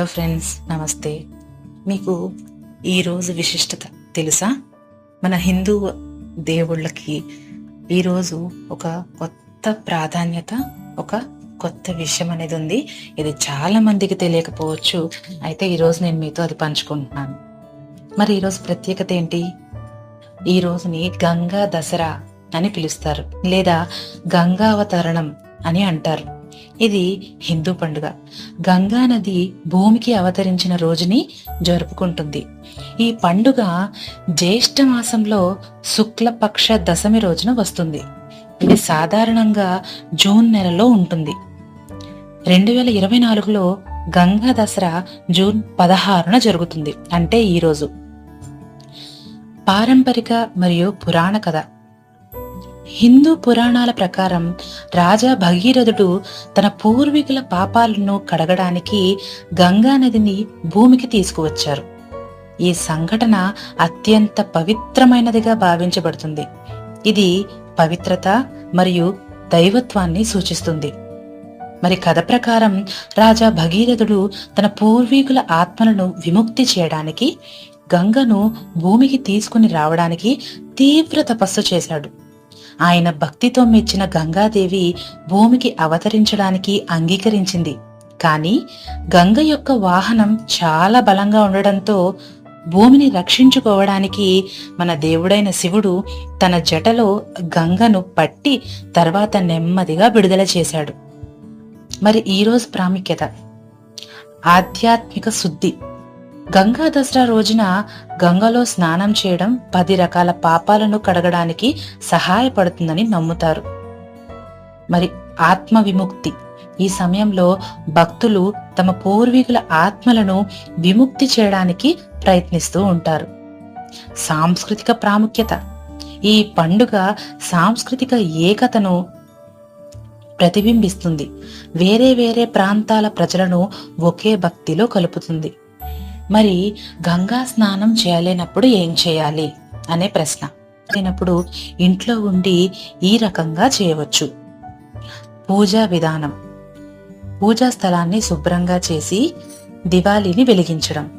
Hello friends నమస్తే. మీకు ఈరోజు విశిష్టత తెలుసా? మన హిందూ దేవుళ్ళకి ఈరోజు ఒక కొత్త ప్రాధాన్యత ఒక కొత్త విషయం అనేది ఉంది. ఇది చాలా మందికి తెలియకపోవచ్చు. అయితే ఈరోజు నేను మీతో అది పంచుకుంటున్నాను. మరి ఈరోజు ప్రత్యేకత ఏంటి? ఈ రోజుని గంగా దసరా అని పిలుస్తారు. లేదా గంగావతరణం అని అంటారు. ఇది హిందూ పండుగ. గంగా నది భూమికి అవతరించిన రోజుని జరుపుకుంటుంది. ఈ పండుగ జ్యేష్ఠ మాసంలో శుక్లపక్ష దశమి రోజున వస్తుంది. ఇది సాధారణంగా జూన్ నెలలో ఉంటుంది. రెండు వేల ఇరవై నాలుగులో గంగా దసరా జూన్ పదహారున జరుగుతుంది. అంటే ఈ రోజు. పారంపరిక మరియు పురాణ కథ. హిందూ పురాణాల ప్రకారం రాజా భగీరథుడు తన పూర్వీకుల పాపాలను కడగడానికి గంగా నదిని భూమికి తీసుకువచ్చారు. ఈ సంఘటన అత్యంత పవిత్రమైనదిగా భావించబడుతుంది. ఇది పవిత్రత మరియు దైవత్వాన్ని సూచిస్తుంది. మరి కథ ప్రకారం రాజా భగీరథుడు తన పూర్వీకుల ఆత్మలను విముక్తి చేయడానికి గంగను భూమికి తీసుకుని రావడానికి తీవ్ర తపస్సు చేశాడు. ఆయన భక్తితో మెచ్చిన గంగాదేవి భూమికి అవతరించడానికి అంగీకరించింది. కానీ గంగ యొక్క వాహనం చాలా బలంగా ఉండడంతో భూమిని రక్షించుకోవడానికి మన దేవుడైన శివుడు తన జటలో గంగను పట్టి తర్వాత నెమ్మదిగా విడుదల చేశాడు. మరి ఈరోజు ప్రాముఖ్యత ఆధ్యాత్మిక శుద్ధి గంగా దసరా రోజున గంగలో స్నానం చేయడం పది రకాల పాపాలను కడగడానికి సహాయపడుతుందని నమ్ముతారు. మరి ఆత్మ విముక్తి ఈ సమయంలో భక్తులు తమ పూర్వీకుల ఆత్మలను విముక్తి చేయడానికి ప్రయత్నిస్తూ ఉంటారు. సాంస్కృతిక ప్రాముఖ్యత. ఈ పండుగ సాంస్కృతిక ఏకతను ప్రతిబింబిస్తుంది. వేరే వేరే ప్రాంతాల ప్రజలను ఒకే భక్తిలో కలుపుతుంది. మరి గంగా స్నానం చేయలేనప్పుడు ఏం చేయాలి? అనే ప్రశ్న. లేనప్పుడు ఇంట్లో ఉండి ఈ రకంగా చేయవచ్చు. పూజా విధానం. పూజా స్థలాన్ని శుభ్రంగా చేసి దివాళీని వెలిగించడం.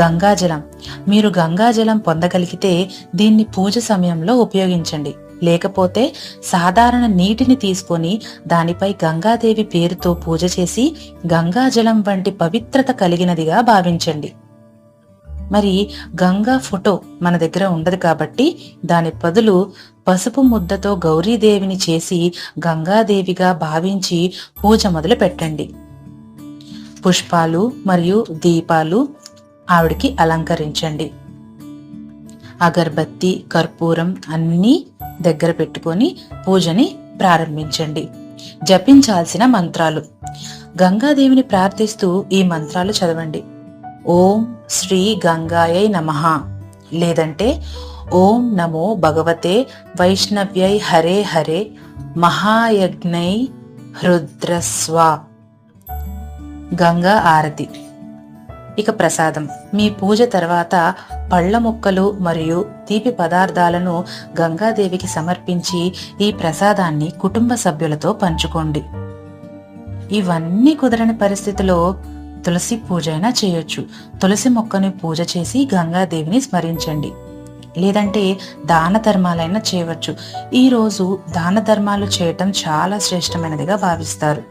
గంగాజలం మీరు గంగాజలం పొందగలిగితే దీన్ని పూజ సమయంలో ఉపయోగించండి. లేకపోతే సాధారణ నీటిని తీసుకొని దానిపై గంగాదేవి పేరుతో పూజ చేసి గంగాజలం వంటి పవిత్రత కలిగినదిగా భావించండి. మరి గంగా ఫోటో మన దగ్గర ఉండదు కాబట్టి దాని బదులు పసుపు ముద్దతో గౌరీదేవిని చేసి గంగాదేవిగా భావించి పూజ మొదలు పెట్టండి. పుష్పాలు మరియు దీపాలు ఆవిడికి అలంకరించండి. అగర్బత్తి కర్పూరం అన్నీ దగ్గర పెట్టుకొని పూజని ప్రారంభించండి. జపించాల్సిన మంత్రాలు. గంగాదేవిని ప్రార్థిస్తూ ఈ మంత్రాలు చదవండి. ఓం శ్రీ గంగాయై నమః. లేదంటే ఓం నమో భగవతే వైష్ణవ్యై హరే హరే మహాయజ్ఞై హృద్రస్వ గంగా ఆరతి. ఇక ప్రసాదం. మీ పూజ తర్వాత పళ్ళ మొక్కలు మరియు తీపి పదార్థాలను గంగాదేవికి సమర్పించి ఈ ప్రసాదాన్ని కుటుంబ సభ్యులతో పంచుకోండి. ఇవన్నీ కుదరని పరిస్థితిలో తులసి పూజ అయినా చేయొచ్చు. తులసి మొక్కని పూజ చేసి గంగాదేవిని స్మరించండి. లేదంటే దాన ధర్మాలైనా చేయవచ్చు. ఈరోజు దాన ధర్మాలు చేయటం చాలా శ్రేష్టమైనదిగా భావిస్తారు.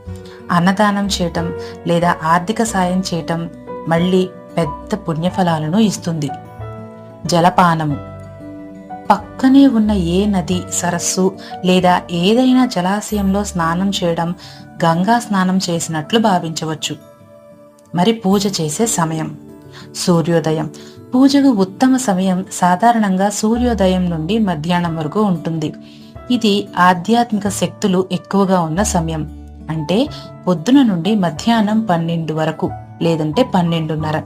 అన్నదానం చేయటం లేదా ఆర్థిక సాయం చేయటం మళ్ళీ పెద్ద పుణ్యఫలాలను ఇస్తుంది. జలపానము. పక్కనే ఉన్న ఏ నది సరస్సు లేదా ఏదైనా జలాశయంలో స్నానం చేయడం గంగా స్నానం చేసినట్లు భావించవచ్చు. మరి పూజ చేసే సమయం. సూర్యోదయం. పూజకు ఉత్తమ సమయం సాధారణంగా సూర్యోదయం నుండి మధ్యాహ్నం వరకు ఉంటుంది. ఇది ఆధ్యాత్మిక శక్తులు ఎక్కువగా ఉన్న సమయం. అంటే పొద్దున నుండి మధ్యాహ్నం పన్నెండు వరకు లేదంటే పన్నెండున్నర.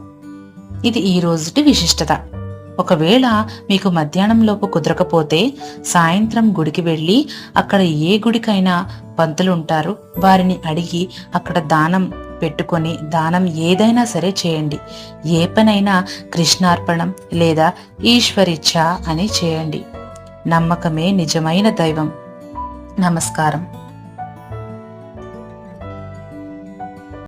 ఇది ఈ రోజుటి విశిష్టత. ఒకవేళ మీకు మధ్యాహ్నం లోపు కుదరకపోతే సాయంత్రం గుడికి వెళ్ళి అక్కడ ఏ గుడికైనా పంతులు ఉంటారు. వారిని అడిగి అక్కడ దానం పెట్టుకొని దానం ఏదైనా సరే చేయండి. ఏ పనైనా కృష్ణార్పణం లేదా ఈశ్వరిచ్ఛ అని చేయండి. నమ్మకమే నిజమైన దైవం. నమస్కారం.